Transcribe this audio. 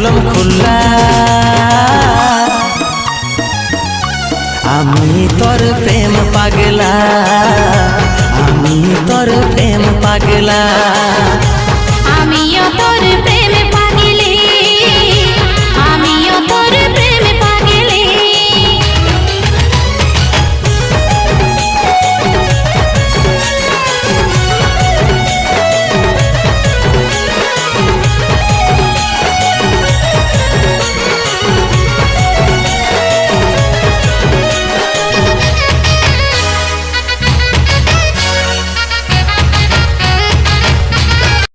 জুলম খুল্লা। আমি তোর প্রেম পাগলা আমি তোর প্রেম পাগলা।